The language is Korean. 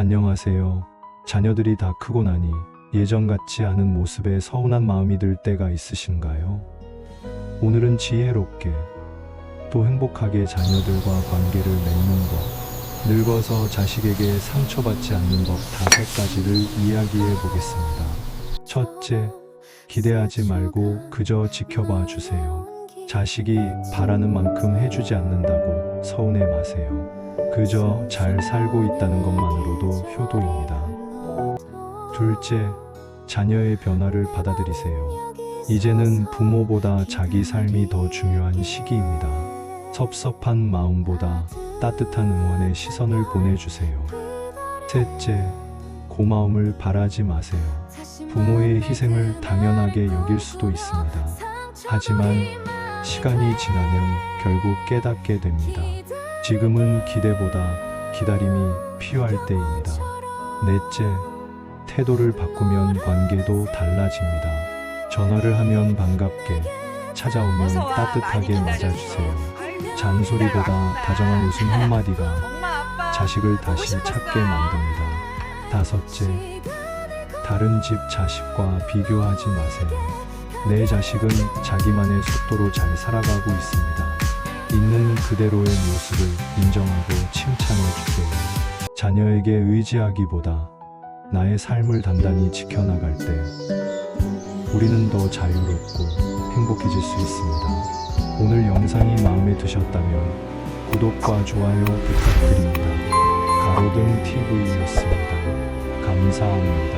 안녕하세요. 자녀들이 다 크고 나니 예전 같지 않은 모습에 서운한 마음이 들 때가 있으신가요? 오늘은 지혜롭게 또 행복하게 자녀들과 관계를 맺는 법, 늙어서 자식에게 상처받지 않는 법 다섯 가지를 이야기해 보겠습니다. 첫째, 기대하지 말고 그저 지켜봐 주세요. 자식이 바라는 만큼 해주지 않는다고 서운해 마세요. 그저 잘 살고 있다는 것만으로도 효도입니다. 둘째, 자녀의 변화를 받아들이세요. 이제는 부모보다 자기 삶이 더 중요한 시기입니다. 섭섭한 마음보다 따뜻한 응원의 시선을 보내주세요. 셋째, 고마움을 바라지 마세요. 부모의 희생을 당연하게 여길 수도 있습니다. 하지만 시간이 지나면 결국 깨닫게 됩니다. 지금은 기대보다 기다림이 필요할 때입니다. 넷째, 태도를 바꾸면 관계도 달라집니다. 전화를 하면 반갑게, 찾아오면 따뜻하게 맞아주세요. 잔소리보다 다정한 웃음 한마디가 자식을 다시. 찾게 만듭니다. 다섯째, 다른 집 자식과 비교하지 마세요. 내 자식은 자기만의 속도로 잘 살아가고 있습니다. 있는 그대로의 모습을 인정하고 칭찬해 주세요. 자녀에게 의지하기보다 나의 삶을 단단히 지켜나갈 때 우리는 더 자유롭고 행복해질 수 있습니다. 오늘 영상이 마음에 드셨다면 구독과 좋아요 부탁드립니다. 가로등 TV였습니다. 감사합니다.